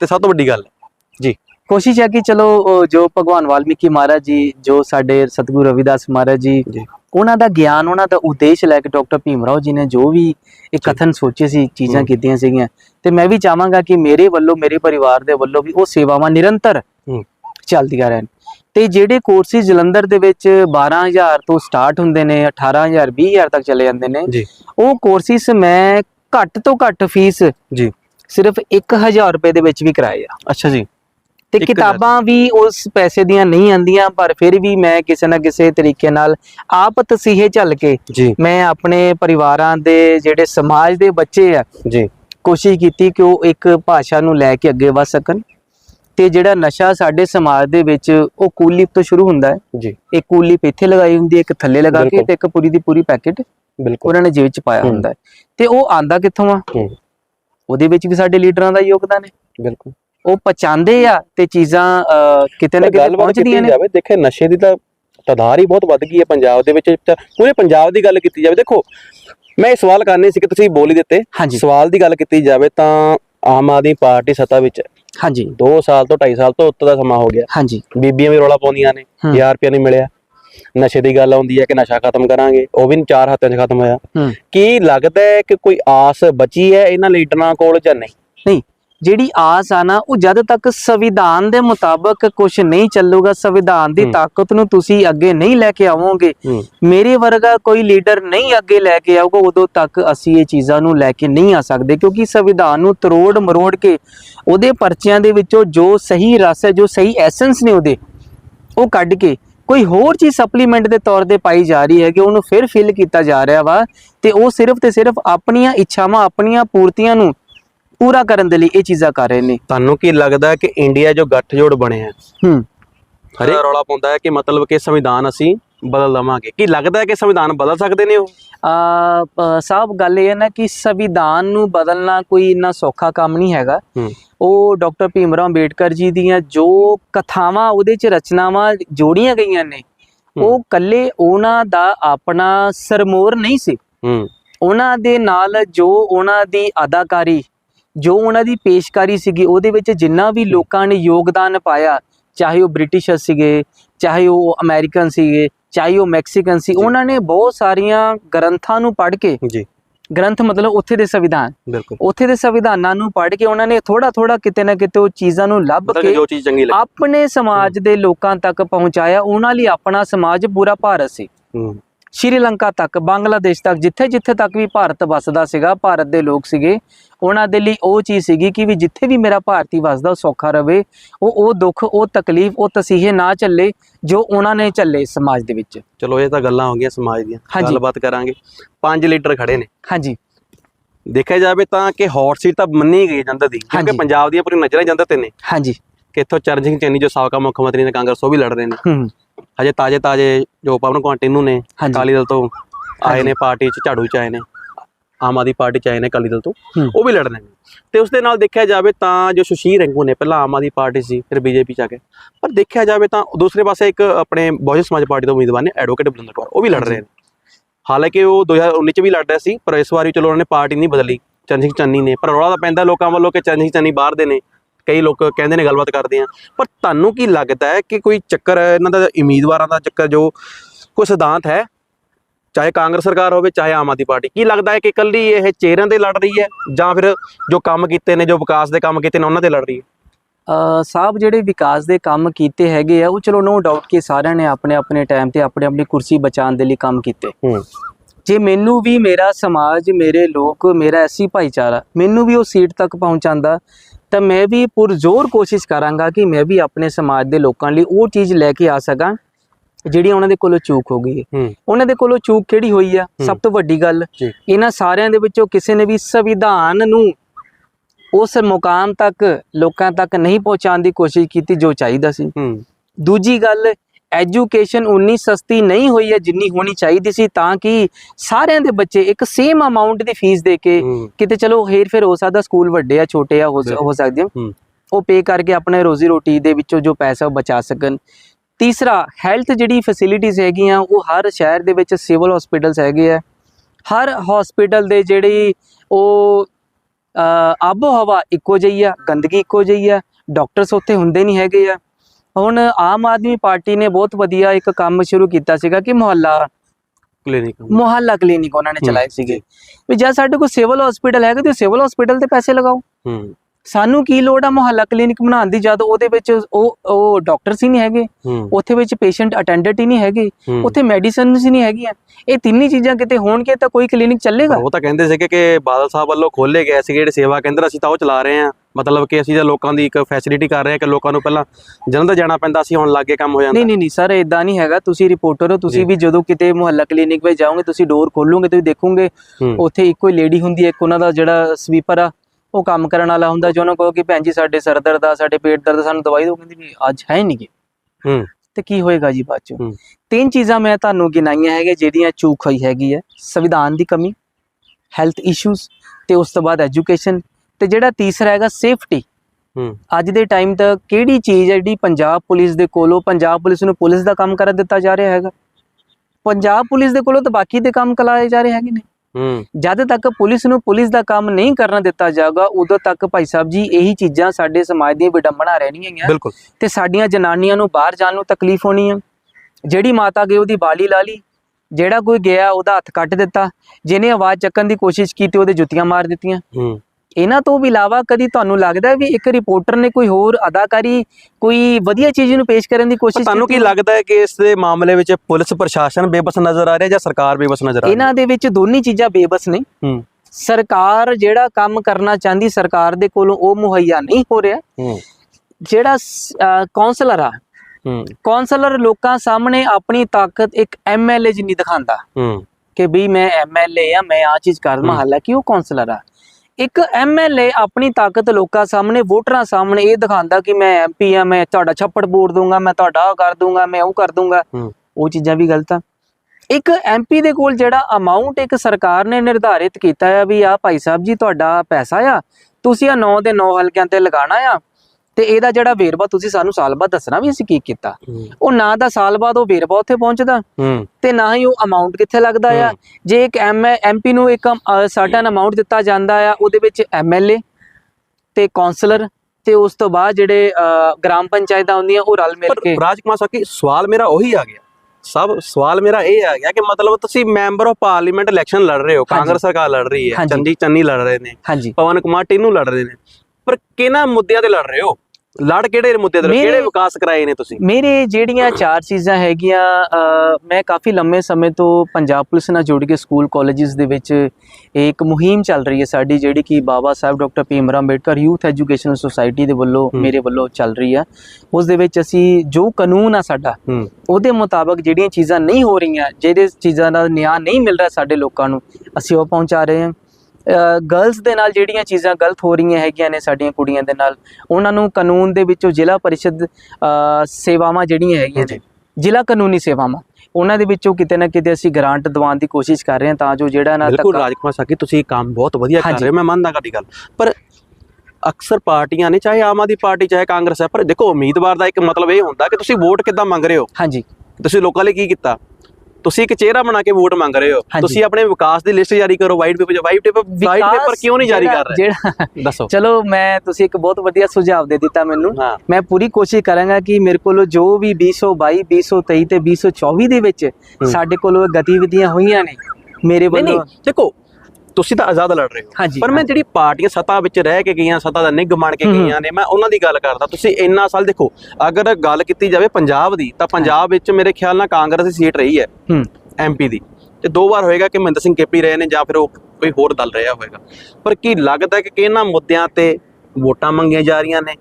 ਤੇ ਸਭ ਤੋਂ ਵੱਡੀ ਗੱਲ ਜੀ। ਕੋਸ਼ਿਸ਼ ਹੈ ਕਿ ਚਲੋ ਜੋ ਭਗਵਾਨ ਵਾਲਮੀਕੀ ਮਹਾਰਾਜ ਜੀ ਜੋ ਸਾਡੇ ਸਤਿਗੁਰੂ ਰਵਿਦਾਸ ਮਹਾਰਾਜ ਜੀ ਉਹਨਾਂ ਦਾ ਗਿਆਨ ਉਹਨਾਂ ਦਾ ਉਦੇਸ਼ ਲੈ ਕੇ ਡਾਕਟਰ ਭੀਮਰਾਓ ਜੀ ਨੇ ਜੋ ਵੀ ਇਹ ਕਥਨ ਸੋਚੇ ਸੀ ਚੀਜ਼ਾਂ। ਕੀਤੀਆਂ ਸੀਗੀਆਂ ਤੇ ਮੈਂ ਵੀ ਚਾਹਾਂਗਾ ਕਿ ਮੇਰੇ ਵੱਲੋਂ ਮੇਰੇ ਪਰਿਵਾਰ ਦੇ ਵੱਲੋਂ ਵੀ ਉਹ ਸੇਵਾਵਾਂ ਨਿਰੰਤਰ। ਚੱਲਦੀਆਂ ਰਹਿਣ। ਤੇ ਜਿਹੜੇ ਕੋਰਸਿਸ ਜਲੰਧਰ ਦੇ ਵਿੱਚ 12000 ਤੋਂ ਸਟਾਰਟ ਹੁੰਦੇ ਨੇ 18000 20000 ਤੱਕ ਚਲੇ ਜਾਂਦੇ ਨੇ ਉਹ ਕੋਰਸਿਸ ਮੈਂ ਘੱਟ ਤੋਂ ਘੱਟ ਫੀਸ ਜੀ। ਸਿਰਫ 1000 ਰੁਪਏ ਦੇ ਵਿੱਚ ਵੀ ਕਰਾਏ ਆ। ਅੱਛਾ ਜੀ। ਤੇ। ਕਿਤਾਬਾਂ ਵੀ ਉਸ ਪੈਸੇ ਦੀਆਂ ਨਹੀਂ ਆਂਦੀਆਂ ਪਰ ਫਿਰ ਵੀ ਮੈਂ ਕਿਸੇ ਨਾ ਕਿਸੇ ਤਰੀਕੇ ਨਾਲ ਆਪ ਤਸੀਹੇ ਝੱਲ ਕੇ ਜੀ। ਮੈਂ ਆਪਣੇ ਪਰਿਵਾਰਾਂ ਦੇ ਜਿਹੜੇ ਸਮਾਜ ਦੇ ਬੱਚੇ ਆ ਜੀ। ਕੋਸ਼ਿਸ਼ ਕੀਤੀ ਕਿ ਉਹ ਇੱਕ ਭਾਸ਼ਾ ਨੂੰ ਲੈ ਕੇ ਅੱਗੇ ਵਧ ਸਕਣ। ਤੇ ਜਿਹੜਾ ਨਸ਼ਾ ਸਾਡੇ ਸਮਾਜ ਦੇ ਵਿੱਚ ਉਹ ਕੂਲੀਪ ਤੋਂ ਸ਼ੁਰੂ ਹੁੰਦਾ ਹੈ। ਜੀ। ਇੱਕ ਕੂਲੀਪ ਇੱਥੇ ਲਗਾਈ ਹੁੰਦੀ ਹੈ ਇੱਕ ਥੱਲੇ ਲਗਾ ਕੇ। ਤੇ ਇੱਕ ਪੂਰੀ ਦੀ ਪੂਰੀ ਪੈਕੇਟ ਬਿਲਕੁਲ। ਉਹਨਾਂ ਨੇ ਜੇਬ 'ਚ ਪਾਇਆ। ਹੁੰਦਾ ਹੈ। ਤੇ ਉਹ ਆਂਦਾ ਕਿੱਥੋਂ ਆ। ਉਹਦੇ ਵਿੱਚ ਵੀ ਸਾਡੇ ਲੀਡਰਾਂ ਦਾ ਯੋਗਦਾਨ ਹੈ। ਬਿਲਕੁਲ। ਉਹ ਪਚਾਉਂਦੇ ਆ ਤੇ ਚੀਜ਼ਾਂ ਕਿਤੇ ਨਾ ਕਿਤੇ ਪਹੁੰਚਦੀਆਂ ਨੇ। ਜਾਵੇ ਦੇਖੇ ਨਸ਼ੇ ਦੀ ਤਾਂ ਤਦਾਰ ਹੀ ਬਹੁਤ ਵੱਧ ਗਈ ਹੈ ਪੰਜਾਬ ਦੇ ਵਿੱਚ। ਪੂਰੇ ਪੰਜਾਬ ਦੀ ਗੱਲ ਕੀਤੀ ਜਾਵੇ ਦੇਖੋ ਮੈਂ ਇਹ ਸਵਾਲ ਕਰਨੇ ਸੀ ਕਿ ਤੁਸੀਂ ਬੋਲ ਦਿੱਤੇ। ਸਵਾਲ ਦੀ ਗੱਲ ਕੀਤੀ ਜਾਵੇ ਤਾਂ ਆਮ ਆਦਮੀ ਪਾਰਟੀ ਸੱਤਾ ਵਿੱਚ ਹੈ। ਹਾਂਜੀ। 2 ਸਾਲ ਤੋਂ 2.5 ਸਾਲ ਤੋਂ ਉੱਤੇ ਦਾ ਸਮਾਂ ਹੋ ਗਿਆ। ਹਾਂਜੀ। ਬੀਬੀਆਂ ਵੀ ਰੌਲਾ ਪਾਉਂਦੀਆਂ ਨੇ ਹੂੰ। 1000 ਰੁਪਏ ਨਹੀਂ ਮਿਲਿਆ। ਨਸ਼ੇ ਦੀ ਗੱਲ ਆਉਂਦੀ ਹੈ ਕਿ ਨਸ਼ਾ ਖਤਮ ਕਰਾਂਗੇ। ਉਹ ਵੀ ਚਾਰ ਹਫ਼ਤਿਆਂ 'ਚ ਖਤਮ ਹੋਇਆ। ਕੀ ਲੱਗਦਾ ਹੈ ਕਿ ਕੋਈ ਆਸ ਬਚੀ ਹੈ ਇਹਨਾਂ ਲੀਡਰਾਂ ਕੋਲ ਜਾਂ ਨਹੀਂ? ਨਹੀਂ ਜਿਹੜੀ ਆਸ ਆ ਨਾ ਉਹ ਜਦ ਤੱਕ ਸੰਵਿਧਾਨ ਦੇ ਮੁਤਾਬਕ ਕੁਝ ਨਹੀਂ ਚੱਲੂਗਾ ਸੰਵਿਧਾਨ ਦੀ। ਤਾਕਤ ਨੂੰ ਤੁਸੀਂ ਅੱਗੇ ਨਹੀਂ ਲੈ ਕੇ ਆਵੋਗੇ ਮੇਰੇ ਵਰਗਾ ਕੋਈ ਲੀਡਰ ਨਹੀਂ ਅੱਗੇ ਲੈ ਕੇ ਆਊਗਾ ਉਦੋਂ ਤੱਕ ਅਸੀਂ ਇਹ ਚੀਜ਼ਾਂ ਨੂੰ ਲੈ ਕੇ ਨਹੀਂ ਆ ਸਕਦੇ ਕਿਉਂਕਿ ਸੰਵਿਧਾਨ ਨੂੰ ਤਰੋੜ ਮਰੋੜ ਕੇ ਉਹਦੇ ਪਰਚਿਆਂ ਦੇ ਵਿੱਚੋਂ ਜੋ ਸਹੀ ਰਸ ਹੈ ਜੋ ਸਹੀ ਐਸੈਂਸ ਨੇ ਉਹਦੇ ਉਹ ਕੱਢ ਕੇ ਕੋਈ ਹੋਰ ਚੀਜ਼ ਸਪਲੀਮੈਂਟ ਦੇ ਤੌਰ ਤੇ ਪਾਈ ਜਾ ਰਹੀ ਹੈ ਕਿ ਉਹਨੂੰ ਫਿਰ ਫਿਲ ਕੀਤਾ ਜਾ ਰਿਹਾ ਵਾ ਤੇ ਉਹ ਸਿਰਫ ਤੇ ਸਿਰਫ ਆਪਣੀਆਂ ਇੱਛਾਵਾਂ ਆਪਣੀਆਂ ਪੂਰਤੀਆਂ ਨੂੰ ਪੂਰਾ ਕਰਨ ਦੇ ਲਈ ਇਹ ਚੀਜ਼ਾਂ ਕਰ ਰਹੇ ਨੇ। ਤੁਹਾਨੂੰ ਕੀ ਲੱਗਦਾ ਹੈ ਕਿ ਇੰਡੀਆ ਜੋ ਗੱਠਜੋੜ ਬਣਿਆ ਹੈ। ਹੂੰ ਹਰੇ ਰੌਲਾ ਪਾਉਂਦਾ ਹੈ ਕਿ ਮਤਲਬ ਕਿ ਸੰਵਿਧਾਨ ਅਸੀਂ ਬਦਲ ਦਵਾਂਗੇ। ਕੀ ਲੱਗਦਾ ਹੈ ਕਿ ਸੰਵਿਧਾਨ ਬਦਲ ਸਕਦੇ ਨੇ ਉਹ? ਆ ਸਾਹਿਬ ਗੱਲ ਇਹ ਹੈ ਨਾ ਕਿ ਸੰਵਿਧਾਨ ਨੂੰ ਬਦਲਣਾ ਕੋਈ ਇੰਨਾ ਸੌਖਾ ਕੰਮ ਨਹੀਂ ਹੈਗਾ। ਉਹ ਡਾਕਟਰ ਭੀਮਰਾਓ ਅੰਬੇਡਕਰ ਜੀ ਦੀਆਂ ਜੋ ਕਥਾਵਾਂ ਉਹਦੇ ਚ ਰਚਨਾਵਾਂ ਜੋੜੀਆਂ ਗਈਆਂ ਨੇ। ਉਹ ਕੱਲੇ ਉਹਨਾਂ ਦਾ ਆਪਣਾ ਸਰਮੋਰ ਨਹੀਂ ਸੀ। ਹੂੰ। ਉਹਨਾਂ ਦੇ ਨਾਲ ਜੋ ਉਹਨਾਂ ਦੀ ਅਦਾਕਾਰੀ ਜੋ ਉਹਨਾਂ ਦੀ ਪੇਸ਼ਕਾਰੀ ਸੀਗੀ ਉਹਦੇ ਵਿੱਚ ਜਿੰਨਾ ਵੀ ਲੋਕਾਂ ਨੇ ਯੋਗਦਾਨ ਪਾਇਆ ਚਾਹੇ ਉਹ ਬ੍ਰਿਟਿਸ਼ਰ ਸੀਗੇ ਚਾਹੇ ਉਹ ਅਮਰੀਕਨ ਸੀਗੇ ਚਾਹੇ ਉਹ ਮੈਕਸੀਕਨ ਸੀ। ਉਹਨਾਂ ਨੇ ਬਹੁਤ ਸਾਰੀਆਂ ਗ੍ਰੰਥਾਂ ਨੂੰ ਪੜ੍ਹ ਕੇ ਜੀ। ਗ੍ਰੰਥ ਮਤਲਬ ਉੱਥੇ ਦੇ ਸੰਵਿਧਾਨ ਬਿਲਕੁਲ। ਉੱਥੇ ਦੇ ਸੰਵਿਧਾਨਾਂ ਨੂੰ ਪੜ੍ਹ ਕੇ ਉਹਨਾਂ ਨੇ ਥੋੜਾ ਥੋੜਾ ਕਿਤੇ ਨਾ ਕਿਤੇ ਉਹ ਚੀਜ਼ਾਂ ਨੂੰ ਲੱਭ ਕਿ ਆਪਣੇ ਸਮਾਜ ਦੇ ਲੋਕਾਂ ਤੱਕ ਪਹੁੰਚਾਇਆ ਉਹਨਾਂ ਲਈ ਆਪਣਾ ਸਮਾਜ ਪੂਰਾ ਭਾਰਤ ਸੀ। ਸ਼੍ਰੀਲੰਕਾ ਤੱਕ ਬੰਗਲਾਦੇਸ਼ ਤੱਕ ਜਿੱਥੇ ਜਿੱਥੇ ਤੱਕ ਵੀ ਭਾਰਤ ਵਸਦਾ ਸੀਗਾ ਭਾਰਤ ਦੇ ਲੋਕ ਸੀਗੇ ਉਹਨਾਂ ਦੇ ਲਈ ਉਹ ਚੀਜ਼ ਸੀਗੀ ਕਿ ਵੀ ਜਿੱਥੇ ਵੀ ਮੇਰਾ ਭਾਰਤੀ ਵਸਦਾ ਉਹ ਸੌਖਾ ਰਵੇ ਉਹ ਉਹ ਦੁੱਖ ਉਹ ਤਕਲੀਫ ਉਹ ਤਸੀਹੇ ਨਾ ਚੱਲੇ ਜੋ ਉਹਨਾਂ ਨੇ ਚੱਲੇ ਸਮਾਜ ਦੇ ਵਿੱਚ। ਚਲੋ ਇਹ ਤਾਂ ਗੱਲਾਂ ਹੋ ਗਈਆਂ ਸਮਾਜ ਦੀਆਂ। ਗੱਲਬਾਤ ਕਰਾਂਗੇ। ਪੰਜ ਲੀਡਰ ਖੜੇ ਨੇ। ਹਾਂਜੀ। ਦੇਖਿਆ ਜਾਵੇ ਤਾਂ ਕਿ ਹੌਟ ਸੀਟ ਤਾਂ ਮੰਨੀ ਗਈ ਜੰਦਰ ਦੀ ਕਿਉਂਕਿ। ਪੰਜਾਬ ਦੀਆਂ ਪੂਰੀ ਨਜ਼ਰਾਂ ਜੰਦਰ ਤੇ ਨੇ। ਹਾਂਜੀ। ਕਿ ਇੱਥੋਂ ਚਰਨ ਸਿੰਘ ਚੰਨੀ ਜੋ ਸਾਬਕਾ ਮੁੱਖ ਮੰਤਰੀ ਨੇ ਕਾਂਗਰਸ ਉਹ ਵੀ ਲੜ ਰਹੇ ਨੇ। ਹਜੇ ਤਾਜੇ ਤਾਜੇ ਜੋ ਪਵਨ ਕੁਮਾਰ ਟਿੰਨੂ ਨੇ ਅਕਾਲੀ ਦਲ ਤੋਂ ਆਏ। ਨੇ ਪਾਰਟੀ ਚ ਝਾੜੂ ਚ ਆਏ ਨੇ ਆਮ ਆਦਮੀ ਪਾਰਟੀ ਚ ਆਏ ਨੇ ਅਕਾਲੀ ਦਲ ਤੋਂ। ਉਹ ਵੀ ਲੜ ਰਹੇ ਨੇ। ਤੇ ਉਸ ਦੇ ਨਾਲ ਦੇਖਿਆ ਜਾਵੇ ਤਾਂ ਜੋ ਸੁਸ਼ੀਰ ਰਿੰਕੂ ਨੇ ਪਹਿਲਾਂ ਆਮ ਆਦਮੀ ਪਾਰਟੀ ਸੀ ਫਿਰ ਬੀਜੇਪੀ ਚ ਆ ਗਏ। ਪਰ ਦੇਖਿਆ ਜਾਵੇ ਤਾਂ ਦੂਸਰੇ ਪਾਸੇ ਇੱਕ ਆਪਣੇ ਬਹੁਜਨ ਸਮਾਜ ਪਾਰਟੀ ਤੋਂ ਉਮੀਦਵਾਰ ਨੇ ਐਡਵੋਕੇਟ ਬਲਿੰਦਰ ਕੌਰ ਉਹ ਵੀ ਲੜ ਰਹੇ ਨੇ। ਹਾਲਾਂਕਿ ਉਹ 2019 ਚ ਵੀ ਲੜ ਰਿਹਾ ਸੀ ਪਰ ਇਸ ਵਾਰੀ ਚਲੋ ਉਹਨਾਂ ਨੇ ਪਾਰਟੀ ਨਹੀਂ ਬਦਲੀ। ਚਰਨ ਸਿੰਘ ਚੰਨੀ ਨੇ ਪਰ ਰੌਲਾ ਤਾਂ ਪੈਂਦਾ ਲੋਕਾਂ ਵੱਲੋਂ ਕਿ ਚਰਨ ਸਿੰਘ ਚੰਨੀ ਬਾਹਰ ਦੇ ਨੇ। ਕਈ ਲੋਕ ਕਹਿੰਦੇ ਨੇ ਗੱਲਬਾਤ ਕਰਦੇ ਆ ਪਰ ਤੁਹਾਨੂੰ ਕੀ ਲੱਗਦਾ ਹੈ ਕਿ ਕੋਈ ਚੱਕਰ ਇਹਨਾਂ ਦਾ ਉਮੀਦਵਾਰਾਂ ਦਾ ਚੱਕਰ ਜੋ ਕੋਈ ਸਿਧਾਂਤ ਹੈ ਚਾਹੇ ਕਾਂਗਰਸ ਸਰਕਾਰ ਹੋਵੇ ਚਾਹੇ ਆਮ ਆਦਮੀ ਪਾਰਟੀ ਕੀ ਲੱਗਦਾ ਹੈ ਕਿ ਇਕੱਲੀ ਇਹ ਚਿਹਰਿਆਂ ਦੇ ਲੜ ਰਹੀ ਹੈ ਜਾਂ ਫਿਰ ਜੋ ਕੰਮ ਕੀਤੇ ਨੇ ਜੋ ਵਿਕਾਸ ਦੇ ਕੰਮ ਕੀਤੇ ਨੇ ਉਹਨਾਂ ਤੇ ਲੜ ਰਹੀ ਹੈ? ਸਾਹਿਬ ਜਿਹੜੇ ਵਿਕਾਸ ਦੇ ਕੰਮ ਕੀਤੇ ਹੈਗੇ ਆ ਉਹ ਚਲੋ ਨੋ ਡਾਊਟ ਕਿ ਸਾਰਿਆਂ ਨੇ ਆਪਣੇ ਆਪਣੇ ਟਾਈਮ ਤੇ ਆਪਣੇ ਆਪਣੀ ਕੁਰਸੀ ਬਚਾਉਣ ਦੇ ਲਈ ਕੰਮ ਕੀਤੇ। ਜੇ ਮੈਨੂੰ ਵੀ ਮੇਰਾ ਸਮਾਜ ਮੇਰੇ ਲੋਕ ਮੇਰਾ ਐਸੀ ਭਾਈਚਾਰਾ ਮੈਨੂੰ ਵੀ ਉਹ ਸੀਟ ਤੱਕ ਪਹੁੰਚਾਉਂਦਾ ਤਾਂ ਮੈਂ ਵੀ ਪੁਰਜ਼ੋਰ ਕੋਸ਼ਿਸ਼ ਕਰਾਂਗਾ ਕਿ ਮੈਂ ਵੀ ਆਪਣੇ ਸਮਾਜ ਦੇ ਲੋਕਾਂ ਲਈ ਉਹ ਚੀਜ਼ ਲੈ ਕੇ ਆ ਸਕਾਂ ਜਿਹੜੀ ਉਹਨਾਂ ਦੇ ਕੋਲੋਂ ਚੂਕ ਹੋ ਗਈ ਹੈ। ਉਹਨਾਂ ਦੇ ਕੋਲੋਂ ਚੂਕ ਕਿਹੜੀ ਹੋਈ ਆ? ਸਭ ਤੋਂ ਵੱਡੀ ਗੱਲ। ਇਹਨਾਂ ਸਾਰਿਆਂ ਦੇ ਵਿੱਚੋਂ ਕਿਸੇ ਨੇ ਵੀ ਸੰਵਿਧਾਨ ਨੂੰ ਉਸ ਮੁਕਾਮ ਤੱਕ ਲੋਕਾਂ ਤੱਕ ਨਹੀਂ ਪਹੁੰਚਾਉਣ ਦੀ ਕੋਸ਼ਿਸ਼ ਕੀਤੀ ਜੋ ਚਾਹੀਦਾ ਸੀ। ਦੂਜੀ ਗੱਲ ਐਜੂਕੇਸ਼ਨ ਉਨੀ ਸਸਤੀ ਨਹੀਂ ਹੋਈ ਹੈ ਜਿੰਨੀ ਹੋਣੀ ਚਾਹੀਦੀ ਸੀ ਤਾਂ ਕਿ ਸਾਰਿਆਂ ਦੇ ਬੱਚੇ ਇੱਕ ਸੇਮ ਅਮਾਉਂਟ ਦੀ ਫੀਸ ਦੇ ਕੇ ਕਿਤੇ ਚਲੋ ਹੇਰ ਫੇਰ ਹੋ ਸਕਦਾ ਸਕੂਲ ਵੱਡੇ ਆ ਛੋਟੇ ਆ ਹੋ ਸਕਦੇ। ਉਹ ਪੇ ਕਰਕੇ ਆਪਣੇ ਰੋਜ਼ੀ ਰੋਟੀ ਦੇ ਵਿੱਚੋਂ ਜੋ ਪੈਸਾ ਬਚਾ ਸਕਣ। ਤੀਸਰਾ ਹੈਲਥ ਜਿਹੜੀ ਫੈਸਿਲਿਟੀਜ਼ ਹੈਗੀਆਂ ਉਹ ਹਰ ਸ਼ਹਿਰ ਦੇ ਵਿੱਚ ਸਿਵਲ ਹਸਪੀਟਲਸ ਹੈਗੇ ਆ। ਹਰ ਹਸਪੀਟਲ ਦੇ ਜਿਹੜੀ ਉਹ ਆਬੋ ਹਵਾ ਇੱਕੋ ਜਿਹੀ ਆ ਗੰਦਗੀ ਇੱਕੋ ਜਿਹੀ ਆ। ਡਾਕਟਰਸ ਉੱਥੇ ਹੁੰਦੇ ਨਹੀਂ ਹੈਗੇ ਆ। ਹੁਣ ਆਮ ਆਦਮੀ ਪਾਰਟੀ ਨੇ ਬਹੁਤ ਵਧੀਆ ਇੱਕ ਕੰਮ ਸ਼ੁਰੂ ਕੀਤਾ ਸੀਗਾ ਕਿ ਮੁਹੱਲਾ ਕਲੀਨਿਕ। ਮੁਹੱਲਾ ਕਲੀਨਿਕ ਉਹਨਾਂ ਨੇ ਚਲਾਏ ਸੀਗੇ। ਜੀ। ਵੀ ਜਦ ਸਾਡੇ ਕੋਲ ਸਿਵਲ ਹਸਪੀਟਲ ਹੈਗਾ ਤੇ ਸਿਵਲ ਹਸਪੀਟਲ ਤੇ ਪੈਸੇ ਲਗਾਓ। ਹੂੰ। ਸਾਨੂੰ ਕੀ ਲੋੜ ਆ ਮੁਹੱਲਾ ਕਲੀਨਿਕ ਬਣਾਉਣ ਦੀ? ਜਦ ਉਹਦੇ ਵਿੱਚ ਉਹ ਉਹ ਡਾਕਟਰਸ ਹੀ ਨਹੀਂ ਹੈਗੇ। ਉੱਥੇ ਵਿੱਚ ਪੇਸ਼ੈਂਟ ਅਟੈਂਡੈਂਟ ਹੀ ਨਹੀਂ ਹੈਗੇ। ਉੱਥੇ ਮੈਡੀਸਿਨਸ ਹੀ ਨਹੀਂ ਹੈਗੀਆਂ। ਇਹ ਤਿੰਨੀ ਚੀਜ਼ਾਂ ਕਿਤੇ ਹੋਣਗੇ ਤਾਂ ਕੋਈ ਕਲੀਨਿਕ ਚੱਲੇਗਾ? ਉਹ ਤਾਂ ਕਹਿੰਦੇ ਸੀਗੇ ਕਿ ਬਾਦਲ ਸਾਹਿਬ ਵੱਲੋਂ ਖੋਲੇ ਗਏ ਸੀਗੇ ਜਿਹੜੇ ਸੇਵਾ ਕੇਂਦਰ ਅਸੀਂ ਤਾਂ ਉਹ ਚਲਾ ਰਹੇ ਹਾਂ। ਮਤਲਬ ਕਿ ਅਸੀਂ ਤਾਂ ਲੋਕਾਂ ਦੀ ਇੱਕ ਫੈਸਿਲਿਟੀ ਕਰ ਰਹੇ ਹਾਂ ਕਿ ਲੋਕਾਂ ਨੂੰ ਪਹਿਲਾਂ ਜਲੰਧਰ ਜਾਣਾ ਪੈਂਦਾ ਸੀ ਹੁਣ ਲਾਗੇ ਕੰਮ ਹੋ ਜਾਂਦਾ ਨਹੀਂ ਨਹੀਂ ਨਹੀਂ ਸਰ ਇਦਾਂ ਨਹੀਂ ਹੈਗਾ ਤੁਸੀਂ ਰਿਪੋਰਟਰ ਹੋ ਤੁਸੀਂ। ਵੀ ਜਦੋਂ ਕਿਤੇ ਮੁਹੱਲਾ ਕਲੀਨਿਕ ਵਿੱਚ ਜਾਓਗੇ ਤੁਸੀਂ ਡੋਰ ਖੋਲੋਗੇ ਤੁਸੀਂ ਦੇਖੋਗੇ। ਉੱਥੇ ਇੱਕੋ ਹੀ ਲੇਡੀ ਹੁੰਦੀ ਹੈ ਇੱਕ ਉਹਨਾਂ ਦਾ ਜਿਹੜਾ ਸਵੀਪਰ ਆ ਉਹ ਕੰਮ ਕਰਨ ਵਾਲਾ ਹੁੰਦਾ ਜੋ ਉਹਨਾਂ ਕਹੋ ਕਿ ਭੈਣ ਜੀ ਸਾਡੇ ਸਰ ਦਰਦ ਆ ਸਾਡੇ ਪੇਟ ਦਰਦ ਸਾਨੂੰ ਦਵਾਈ ਦਿਓ ਕਹਿੰਦੀ ਵੀ ਅੱਜ ਹੈ ਨਹੀਂ ਹੂੰ ਤੇ ਕੀ ਹੋਏਗਾ ਜੀ ਬਾਅਦ ਚ। ਤਿੰਨ ਚੀਜ਼ਾਂ ਮੈਂ ਤੁਹਾਨੂੰ ਗਿਣਾਈਆਂ ਹੈਗੀਆਂ ਜਿਹੜੀਆਂ ਚੂਕ ਹੋਈ ਹੈਗੀ ਹੈ ਸੰਵਿਧਾਨ ਦੀ ਕਮੀ ਹੈਲਥ ਇਸ਼ੂਜ਼ ਤੇ ਉਸ ਤੋਂ ਬਾਅਦ ਐਜੂਕੇਸ਼ਨ ਤੇ ਜਿਹੜਾ ਤੀਸਰਾ ਹੈਗਾ ਸੇਫਟੀ ਹੂੰ। ਅੱਜ ਦੇ ਟਾਈਮ ਤੱਕ ਕਿਹੜੀ ਚੀਜ਼ ਹੈ ਜਿਹੜੀ ਪੰਜਾਬ ਪੁਲਿਸ ਦੇ ਕੋਲੋਂ ਪੰਜਾਬ ਪੁਲਿਸ ਨੂੰ ਪੁਲਿਸ ਦਾ ਕੰਮ ਕਰ ਦਿੱਤਾ ਜਾ ਰਿਹਾ ਹੈਗਾ? ਪੰਜਾਬ ਪੁਲਿਸ ਦੇ ਕੋਲੋਂ ਤਾਂ ਬਾਕੀ ਦੇ ਕੰਮ ਕਲਾਏ ਜਾ ਰਹੇ ਹੈਗੇ ਨੇ। ਹੂੰ। ਜਦ ਤੱਕ ਪੁਲਿਸ ਨੂੰ ਪੁਲਿਸ ਦਾ ਕੰਮ ਨਹੀਂ ਕਰਨ ਦਿੱਤਾ ਜਾਊਗਾ ਉਦੋਂ ਤੱਕ ਭਾਈ ਸਾਹਿਬ ਜੀ ਇਹੀ ਚੀਜ਼ਾਂ ਸਾਡੇ ਸਮਾਜ ਦੀਆਂ ਵਿਡੰਬਣਾ ਰਹਿਣੀਆਂ ਹੈਗੀਆਂ ਬਿਲਕੁਲ। ਤੇ ਸਾਡੀਆਂ ਜਨਾਨੀਆਂ ਨੂੰ ਬਾਹਰ ਜਾਣ ਨੂੰ ਤਕਲੀਫ ਹੋਣੀ ਆ। ਜਿਹੜੀ ਮਾਤਾ ਗਈ ਉਹਦੀ ਬਾਲੀ ਲਾ ਲਈ ਜਿਹੜਾ ਕੋਈ ਗਿਆ ਉਹਦਾ ਹੱਥ ਕੱਟ ਦਿੱਤਾ। ਜਿਹਨੇ ਆਵਾਜ਼ ਚੱਕਣ ਦੀ ਕੋਸ਼ਿਸ਼ ਕੀਤੀ ਉਹਦੇ ਜੁੱਤੀਆਂ ਮਾਰ ਦਿੱਤੀਆਂ। ਹੂੰ। ਇਹਨਾਂ ਤੋਂ ਵੀ ਇਲਾਵਾ ਕਦੀ ਤੁਹਾਨੂੰ ਲੱਗਦਾ ਵੀ ਇੱਕ ਰਿਪੋਰਟਰ ਨੇ ਕੋਈ ਹੋਰ ਅਦਾਕਾਰੀ ਕੋਈ ਵਧੀਆ ਚੀਜ਼ ਨੂੰ ਪੇਸ਼ ਕਰਨ ਦੀ ਕੋਸ਼ਿਸ਼ ਤੁਹਾਨੂੰ ਕੀ? ਲੱਗਦਾ ਹੈ ਕਿ ਇਸ ਦੇ ਮਾਮਲੇ ਵਿੱਚ ਪੁਲਿਸ ਪ੍ਰਸ਼ਾਸਨ ਬੇਬਸ ਨਜ਼ਰ ਆ ਰਿਹਾ ਜਾਂ ਸਰਕਾਰ ਬੇਬਸ ਨਜ਼ਰ ਆ ਰਹੀ ਹੈ? ਇਹਨਾਂ ਦੇ ਵਿੱਚ ਦੋਨੀ ਚੀਜ਼ਾਂ ਬੇਬਸ ਨੇ। ਸਰਕਾਰ ਜਿਹੜਾ ਕੰਮ ਕਰਨਾ ਚਾਹੁੰਦੀ ਸਰਕਾਰ ਦੇ ਕੋਲੋਂ ਉਹ ਮੁਹੱਈਆ ਨਹੀਂ ਹੋ ਰਿਹਾ। ਜਿਹੜਾ ਕਾਉਂਸਲਰ ਆ ਕਾਉਂਸਲਰ ਲੋਕਾਂ ਸਾਹਮਣੇ ਆਪਣੀ ਤਾਕਤ ਇੱਕ ਐਮਐਲਏ ਜੀ ਨਹੀਂ ਦਿਖਾਉਂਦਾ ਕਿ ਵੀ ਮੈਂ ਐਮਐਲਏ ਆ ਮੈਂ ਆ ਚੀਜ਼ ਕਰਦਾ। ਹਾਲਾਂਕਿ ਉਹ ਕਾਉਂਸਲਰ ਆ। ਇੱਕ ਐਮਐਲਏ ਆਪਣੀ ਤਾਕਤ ਲੋਕਾਂ ਸਾਹਮਣੇ ਵੋਟਰਾਂ ਸਾਹਮਣੇ ਇਹ ਦਿਖਾਉਂਦਾ ਕਿ ਮੈਂ ਐਮਪੀ ਆ ਮੈਂ ਤੁਹਾਡਾ ਛੱਪੜ ਬੋੜ ਦੂੰਗਾ ਮੈਂ ਤੁਹਾਡਾ ਉਹ ਕਰ ਦੂੰਗਾ ਮੈਂ ਉਹ ਕਰ ਦੂੰਗਾ ਉਹ ਚੀਜ਼ਾਂ ਵੀ ਗਲਤ ਆ। ਇੱਕ ਐਮਪੀ ਦੇ ਕੋਲ ਜਿਹੜਾ ਅਮਾਉਂਟ ਇੱਕ ਸਰਕਾਰ ਨੇ ਨਿਰਧਾਰਿਤ ਕੀਤਾ ਹੈ ਵੀ ਆ ਭਾਈ ਸਾਹਿਬ ਜੀ ਤੁਹਾਡਾ ਪੈਸਾ ਆ ਤੁਸੀਂ ਆ 9 ਦੇ 9 ਹਲਕਿਆਂ ਤੇ ਲਗਾਉਣਾ ਆ ਤੇ ਇਹਦਾ ਜਿਹੜਾ ਵੇਰਵਾ ਤੁਸੀਂ ਸਾਨੂੰ ਸਾਲ ਬਾਅਦ ਦੱਸਣਾ ਵੀ ਅਸੀਂ ਕੀ ਕੀਤਾ। ਉਹ ਨਾ ਦਾ ਸਾਲ ਬਾਅਦ ਉਹ ਵੇਰਵਾ ਉੱਥੇ ਪਹੁੰਚਦਾ ਤੇ ਨਾ ਹੀ ਉਹ ਅਮਾਉਂਟ ਕਿੱਥੇ ਲੱਗਦਾ ਆ। ਜੇ ਇੱਕ ਐਮ ਐਮਪੀ ਨੂੰ ਇੱਕ ਸਰਟਨ ਅਮਾਉਂਟ ਦਿੱਤਾ ਜਾਂਦਾ ਆ ਉਹਦੇ ਵਿੱਚ ਐਮਐਲਏ ਤੇ ਕਾਉਂਸਲਰ ਤੇ ਉਸ ਤੋਂ ਬਾਅਦ ਜਿਹੜੇ ਗ੍ਰਾਮ ਪੰਚਾਇਤਾਂ ਹੁੰਦੀਆਂ ਉਹ ਰਲ ਮਿਲ ਕੇ ਰਾਜਕੁਮਾਰ ਸਾਕੀ ਸਵਾਲ ਮੇਰਾ ਉਹੀ ਆ ਗਿਆ। ਸਭ ਸਵਾਲ ਮੇਰਾ ਇਹ ਆ ਗਿਆ ਕਿ ਮਤਲਬ ਤੁਸੀਂ ਮੈਂਬਰ ਆਫ ਪਾਰਲੀਮੈਂਟ ਇਲੈਕਸ਼ਨ ਲੜ ਰਹੇ ਹੋ। ਕਾਂਗਰਸ ਸਰਕਾਰ ਲੜ ਰਹੀ ਹੈ। ਚੰਦੀ ਚੰਨੀ ਲੜ ਰਹੇ ਨੇ ਪਵਨ ਕੁਮਾਰ ਟਿੰਨੂ ਲੜ ਰਹੇ ਨੇ। ਪਰ ਕਿਹਨਾਂ ਮੁੱਦਿਆਂ ਤੇ ਲੜ ਰਹੇ ਹੋ? ਲੜ ਕਿਹੜੇ ਮੁੱਦਿਆਂ ਤੇ ਹੋ? ਕਿਹੜੇ ਵਿਕਾਸ ਕਰਾਏ ਨੇ ਤੁਸੀਂ ਮੇਰੇ ਜਿਹੜੀਆਂ ਚਾਰ ਚੀਜ਼ਾਂ ਹੈਗੀਆਂ ਮੈਂ ਕਾਫੀ ਲੰਮੇ ਸਮੇਂ ਤੋਂ ਪੰਜਾਬ ਪੁਲਿਸ ਨਾਲ ਜੁੜ ਕੇ ਸਕੂਲ ਕਾਲਜਸ ਦੇ ਵਿੱਚ ਇੱਕ ਮੁਹਿੰਮ ਚੱਲ ਰਹੀ ਹੈ ਸਾਡੀ ਜਿਹੜੀ ਕਿ Baba Sahib doctor Bhim Rao Ambedkar youth education society ਦੇ ਵੱਲੋਂ ਹੂੰ। ਮੇਰੇ ਵੱਲੋਂ ਚੱਲ ਰਹੀ ਆ ਉਸ ਦੇ ਵਿੱਚ ਅਸੀਂ ਜੋ ਕਾਨੂੰਨ ਆ ਸਾਡਾ ਹੂੰ ਉਹਦੇ ਮੁਤਾਬਕ ਜਿਹੜੀਆਂ ਚੀਜ਼ਾਂ ਨਹੀਂ ਹੋ ਰਹੀਆਂ ਜਿਹੜੇ ਚੀਜ਼ਾਂ ਦਾ ਨਿਆਂ ਨਹੀਂ ਮਿਲ ਰਿਹਾ ਸਾਡੇ ਲੋਕਾਂ ਨੂੰ ਅਸੀਂ ਉਹ ਪਹੁੰਚਾ ਰਹੇ ਹਾਂ ਗਰਲਸ ਦੇ ਨਾਲ ਜਿਹੜੀਆਂ ਚੀਜ਼ਾਂ ਗਲਤ ਹੋ ਰਹੀਆਂ ਹੈਗੀਆਂ ਨੇ ਸਾਡੀਆਂ ਕੁੜੀਆਂ ਦੇ ਨਾਲ ਉਹਨਾਂ ਨੂੰ ਕਾਨੂੰਨ ਦੇ ਵਿੱਚੋਂ ਜ਼ਿਲ੍ਹਾ ਪਰਿਸ਼ਦ ਸੇਵਾਵਾਂ ਜਿਹੜੀਆਂ ਹੈਗੀਆਂ ਨੇ ਜ਼ਿਲ੍ਹਾ ਕਾਨੂੰਨੀ ਸੇਵਾਵਾਂ ਉਹਨਾਂ ਦੇ ਵਿੱਚੋਂ ਕਿਤੇ ਨਾ ਕਿਤੇ ਅਸੀਂ ਗ੍ਰਾਂਟ ਦਿਵਾਉਣ ਦੀ ਕੋਸ਼ਿਸ਼ ਕਰ ਰਹੇ ਹਾਂ ਤਾਂ ਜੋ ਜਿਹੜਾ ਨਾ ਬਿਲਕੁਲ ਰਾਜਕੁਮਾਰ ਸਾਕੀ ਤੁਸੀਂ ਕੰਮ ਬਹੁਤ ਵਧੀਆ ਕਰ। ਰਹੇ ਹੋ ਮੈਂ ਮੰਨਦਾ ਤੁਹਾਡੀ ਗੱਲ। ਪਰ ਅਕਸਰ ਪਾਰਟੀਆਂ ਨੇ ਚਾਹੇ ਆਮ ਆਦਮੀ ਪਾਰਟੀ ਚਾਹੇ ਕਾਂਗਰਸ ਹੈ ਪਰ ਦੇਖੋ ਉਮੀਦਵਾਰ ਦਾ ਇੱਕ ਮਤਲਬ ਇਹ ਹੁੰਦਾ ਕਿ ਤੁਸੀਂ ਵੋਟ ਕਿੱਦਾਂ ਮੰਗ ਰਹੇ ਹੋ? ਹਾਂਜੀ। ਤੁਸੀਂ ਲੋਕਾਂ ਲਈ ਕੀ ਕੀਤਾ? ਤੁਸੀਂ ਇੱਕ ਚਿਹਰਾ ਬਣਾ ਕੇ ਵੋਟ ਮੰਗ ਰਹੇ ਹੋ। ਤੁਸੀਂ ਆਪਣੇ ਵਿਕਾਸ ਦੀ ਲਿਸਟ ਜਾਰੀ ਕਰੋ white paper white paper white paper ਕਿਉਂ ਨਹੀਂ ਜਾਰੀ ਕਰ ਰਹੇ? ਜਿਹੜਾ ਦੱਸੋ। ਚਲੋ ਮੈਂ ਤੁਸੀਂ ਇੱਕ ਬਹੁਤ ਵਧੀਆ ਸੁਝਾਅ ਦੇ ਦਿੱਤਾ ਮੈਨੂੰ। ਮੈਂ ਪੂਰੀ ਕੋਸ਼ਿਸ਼ ਕਰਾਂਗਾ ਕਿ ਮੇਰੇ ਕੋਲ ਜੋ ਵੀ 222 223 ਤੇ 224 ਦੇ ਵਿੱਚ ਸਾਡੇ ਕੋਲ ਗਤੀਵਿਧੀਆਂ ਹੋਈਆਂ ਨੇ ਮੇਰੇ ਵੱਲੋਂ ਦੇਖੋ ਤੁਸੀਂ ਤਾਂ ਆਜ਼ਾਦ ਲੜ ਰਹੇ ਹੋ। ਪਰ ਮੈਂ ਜਿਹੜੀ ਪਾਰਟੀਆਂ ਸੱਤਾ ਵਿੱਚ ਰਹਿ ਕੇ ਗਈਆਂ ਸੱਤਾ ਦਾ ਨਿੱਘ ਬਣ ਕੇ। ਗਈਆਂ ਨੇ ਮੈਂ ਉਹਨਾਂ ਦੀ ਗੱਲ ਕਰਦਾ। ਤੁਸੀਂ ਇੰਨਾ ਸਾਲ ਦੇਖੋ ਅਗਰ ਗੱਲ ਕੀਤੀ ਜਾਵੇ ਪੰਜਾਬ ਦੀ ਤਾਂ ਪੰਜਾਬ ਵਿੱਚ ਮੇਰੇ ਖਿਆਲ ਨਾਲ ਕਾਂਗਰਸ ਦੀ ਸੀਟ ਰਹੀ ਹੈ ਐਮਪੀ ਦੀ। ਤੇ ਦੋ ਵਾਰ ਹੋਏਗਾ ਕਿ ਮਹਿੰਦਰ ਸਿੰਘ ਕੇਪੀ ਰਹੇ ਨੇ ਜਾਂ ਫਿਰ ਉਹ ਕੋਈ ਹੋਰ ਦਲ ਰਿਹਾ ਹੋਵੇਗਾ ਪਰ ਕੀ ਲੱਗਦਾ ਕਿ ਕਿਹਨਾਂ ਮੁੱਦਿਆਂ ਤੇ ਵੋਟਾਂ ਮੰਗੀਆਂ ਜਾ ਰਹੀਆਂ ਨੇ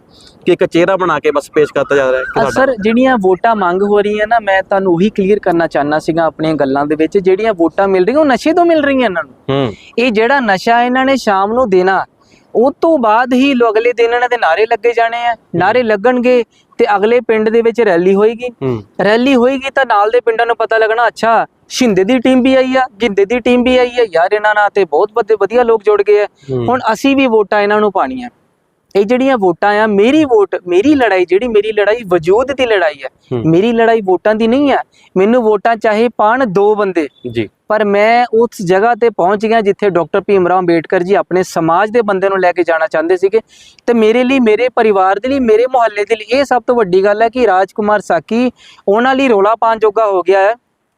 ਕਿ ਇੱਕ ਚਿਹਰਾ ਬਣਾ ਕੇ ਬਸ ਪੇਸ਼ ਕਰਤਾ ਜਾ ਰਿਹਾ ਹੈ ਸਰ ਜਿਹੜੀਆਂ ਵੋਟਾਂ ਮੰਗ ਹੋ ਰਹੀਆਂ ਨਾ ਮੈਂ ਤੁਹਾਨੂੰ ਉਹੀ ਕਲੀਅਰ ਕਰਨਾ ਚਾਹਨਾ ਸੀਗਾ ਆਪਣੀਆਂ ਗੱਲਾਂ ਦੇ ਵਿੱਚ ਜਿਹੜੀਆਂ ਵੋਟਾਂ ਮਿਲ ਰਹੀਆਂ ਉਹ ਨਸ਼ੇ ਤੋਂ ਮਿਲ ਰਹੀਆਂ ਇਹਨਾਂ ਨੂੰ। ਇਹ ਜਿਹੜਾ ਨਸ਼ਾ ਇਹਨਾਂ ਨੇ ਸ਼ਾਮ ਨੂੰ ਦੇਣਾ ਉਹ ਤੋਂ ਬਾਅਦ ਹੀ ਲੋ ਅਗਲੇ ਦਿਨ ਇਹਨਾਂ ਦੇ ਨਾਰੇ ਲੱਗੇ ਜਾਣੇ ਆ। ਨਾਰੇ ਲੱਗਣਗੇ ਤੇ ਅਗਲੇ ਪਿੰਡ ਦੇ ਵਿੱਚ ਰੈਲੀ ਹੋਏਗੀ। ਰੈਲੀ ਹੋਏਗੀ ਤਾਂ ਨਾਲ ਦੇ ਪਿੰਡਾਂ ਨੂੰ ਪਤਾ ਲੱਗਣਾ ਅੱਛਾ ਸ਼ਿੰਦੇ ਦੀ ਟੀਮ ਵੀ ਆਈ ਆ ਗਿੰਦੇ ਦੀ ਟੀਮ ਵੀ ਆਈ ਆ। ਯਾਰ ਇਹਨਾਂ ਨਾਲ ਤੇ ਬਹੁਤ ਵੱਡੇ ਵਧੀਆ ਲੋਕ ਜੁੜ ਗਏ ਆ। ਹੁਣ ਅਸੀਂ ਵੀ ਵੋਟਾਂ ਇਹਨਾਂ ਨੂੰ ਪਾਣੀਆਂ। ਇਹ ਜਿਹੜੀਆਂ ਵੋਟਾਂ ਆ ਮੇਰੀ ਵੋਟ ਮੇਰੀ ਲੜਾਈ ਜਿਹੜੀ ਮੇਰੀ ਲੜਾਈ ਵਜੂਦ ਦੀ ਲੜਾਈ ਆ ਹੂੰ। ਮੇਰੀ ਲੜਾਈ ਵੋਟਾਂ ਦੀ ਨਹੀਂ ਆ ਮੈਨੂੰ ਵੋਟਾਂ ਚਾਹੇ ਪਾਣ ਦੋ ਬੰਦੇ। ਜੀ। ਪਰ ਮੈਂ ਉਸ ਜਗ੍ਹਾ ਤੇ ਪਹੁੰਚ ਗਿਆ ਜਿੱਥੇ ਡਾਕਟਰ ਭੀਮ ਰਾਓ ਅੰਬੇਡਕਰ ਜੀ ਆਪਣੇ ਸਮਾਜ ਦੇ ਬੰਦੇ ਨੂੰ ਲੈ ਕੇ ਜਾਣਾ ਚਾਹੁੰਦੇ ਸੀਗੇ। ਤੇ ਮੇਰੇ ਲਈ ਮੇਰੇ ਪਰਿਵਾਰ ਦੇ ਲਈ ਮੇਰੇ ਮੁਹੱਲੇ ਦੇ ਲਈ ਇਹ ਸਭ ਤੋਂ ਵੱਡੀ ਗੱਲ ਹੈ ਕਿ ਰਾਜਕੁਮਾਰ ਸਾਕੀ ਉਹਨਾਂ ਲਈ ਰੋਲਾ ਪਾਉਣ ਜੋਗਾ ਹੋ ਗਿਆ ਹੈ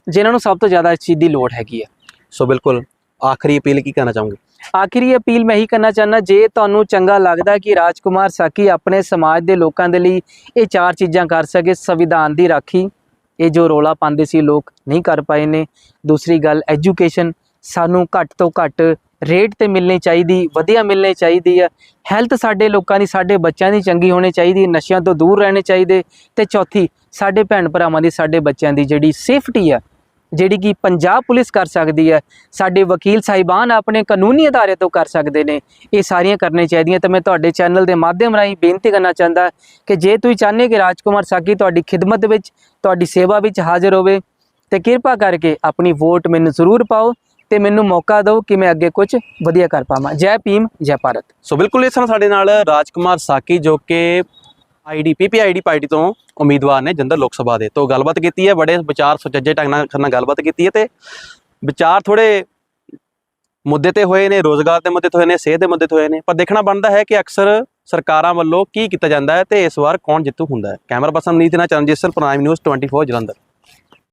ਜਿਨ੍ਹਾਂ ਨੂੰ ਸਭ ਤੋਂ ਜ਼ਿਆਦਾ ਇਸ ਚੀਜ਼ ਦੀ ਲੋੜ ਹੈਗੀ ਹੈ। ਸੋ ਬਿਲਕੁਲ ਆਖਰੀ ਅਪੀਲ ਕੀ ਕਹਿਣਾ ਚਾਹੋਗੇ? ਆਖਰੀ ਅਪੀਲ ਮੈਂ ਹੀ ਕਰਨਾ ਚਾਹੁੰਦਾ, ਜੇ ਤੁਹਾਨੂੰ ਚੰਗਾ ਲੱਗਦਾ ਕਿ ਰਾਜਕੁਮਾਰ ਸਾਕੀ ਆਪਣੇ ਸਮਾਜ ਦੇ ਲੋਕਾਂ ਦੇ ਲਈ ਇਹ ਚਾਰ ਚੀਜ਼ਾਂ ਕਰ ਸਕੇ, ਸੰਵਿਧਾਨ ਦੀ ਰਾਖੀ, ਇਹ ਜੋ ਰੋਲਾ ਪਾਉਂਦੇ ਸੀ ਲੋਕ ਨਹੀਂ ਕਰ ਪਾਏ ਨੇ। ਦੂਸਰੀ ਗੱਲ, ਐਜੂਕੇਸ਼ਨ ਸਾਨੂੰ ਘੱਟ ਤੋਂ ਘੱਟ ਰੇਟ ਤੇ ਮਿਲਣੀ ਚਾਹੀਦੀ, ਵਧੀਆ ਮਿਲਣੀ ਚਾਹੀਦੀ ਆ। ਹੈਲਥ ਸਾਡੇ ਲੋਕਾਂ ਦੀ, ਸਾਡੇ ਬੱਚਿਆਂ ਦੀ ਚੰਗੀ ਹੋਣੀ ਚਾਹੀਦੀ, ਨਸ਼ਿਆਂ ਤੋਂ ਦੂਰ ਰਹਿਣੇ ਚਾਹੀਦੇ। ਤੇ ਚੌਥੀ, ਸਾਡੇ ਭੈਣ ਭਰਾਵਾਂ ਦੀ, ਸਾਡੇ ਬੱਚਿਆਂ ਦੀ ਜਿਹੜੀ ਸੇਫਟੀ ਆ ਜਿਹੜੀ ਕਿ ਪੰਜਾਬ ਪੁਲਿਸ ਕਰ ਸਕਦੀ ਹੈ, ਸਾਡੇ ਵਕੀਲ ਸਾਹਿਬਾਨ ਆਪਣੇ ਕਾਨੂੰਨੀ ਅਦਾਰੇ ਤੋਂ ਕਰ ਸਕਦੇ ਨੇ। ਇਹ ਸਾਰੀਆਂ ਕਰਨੇ ਚਾਹੀਦੀਆਂ। ਤੇ ਮੈਂ ਤੁਹਾਡੇ ਚੈਨਲ ਦੇ ਮਾਧਿਅਮ ਰਾਹੀਂ ਬੇਨਤੀ ਕਰਨਾ ਚਾਹੁੰਦਾ ਕਿ ਜੇ ਤੁਸੀਂ ਚਾਹੁੰਦੇ ਕਿ ਰਾਜਕੁਮਾਰ ਸਾਕੀ ਤੁਹਾਡੀ ਖਿਦਮਤ ਵਿੱਚ, ਤੁਹਾਡੀ ਸੇਵਾ ਵਿੱਚ ਹਾਜ਼ਰ ਹੋਵੇ, ਤੇ ਕਿਰਪਾ ਕਰਕੇ ਆਪਣੀ ਵੋਟ ਮੈਨੂੰ ਜ਼ਰੂਰ ਪਾਓ ਤੇ ਮੈਨੂੰ ਮੌਕਾ ਦਿਓ ਕਿ ਮੈਂ ਅੱਗੇ ਕੁਝ ਵਧੀਆ ਕਰ ਪਾਵਾਂ। ਜੈ ਭੀਮ, ਜੈ ਭਾਰਤ। ਸੋ ਬਿਲਕੁਲ ਇਸ ਨਾਲ ਸਾਡੇ ਨਾਲ ਰਾਜਕੁਮਾਰ ਸਾਕੀ ਜੋ ਕਿ ਆਈਡੀ ਪੀਪੀਆਈਡੀ ਪਾਰਟੀ ਤੋਂ ਉਮੀਦਵਾਰ ਨੇ ਜੰਦਰ ਲੋਕ ਸਭਾ ਦੇ। ਤੋਂ ਗੱਲਬਾਤ ਕੀਤੀ ਹੈ, ਬੜੇ ਵਿਚਾਰ ਸੁਚੱਜੇ ਢੰਗ ਨਾਲ ਗੱਲਬਾਤ ਕੀਤੀ ਹੈ ਤੇ ਵਿਚਾਰ ਥੋੜੇ ਮੁੱਦੇ ਤੇ ਹੋਏ ਨੇ, ਰੋਜ਼ਗਾਰ ਦੇ ਮੁੱਦੇ ਤੇ ਹੋਏ ਨੇ, ਸਿਹਤ ਦੇ ਮੁੱਦੇ ਤੇ ਹੋਏ ਨੇ, ਪਰ ਦੇਖਣਾ ਬਣਦਾ ਹੈ ਕਿ ਅਕਸਰ ਸਰਕਾਰਾਂ ਵੱਲੋਂ ਕੀ ਕੀਤਾ ਜਾਂਦਾ ਹੈ ਤੇ ਇਸ ਵਾਰ ਕੌਣ ਜਿੱਤੂ ਹੁੰਦਾ ਹੈ। ਕੈਮਰਾ ਪਰਸਨ ਨੀਤ ਨਾਲ Charanjit sir prime news 24 Jalandhar.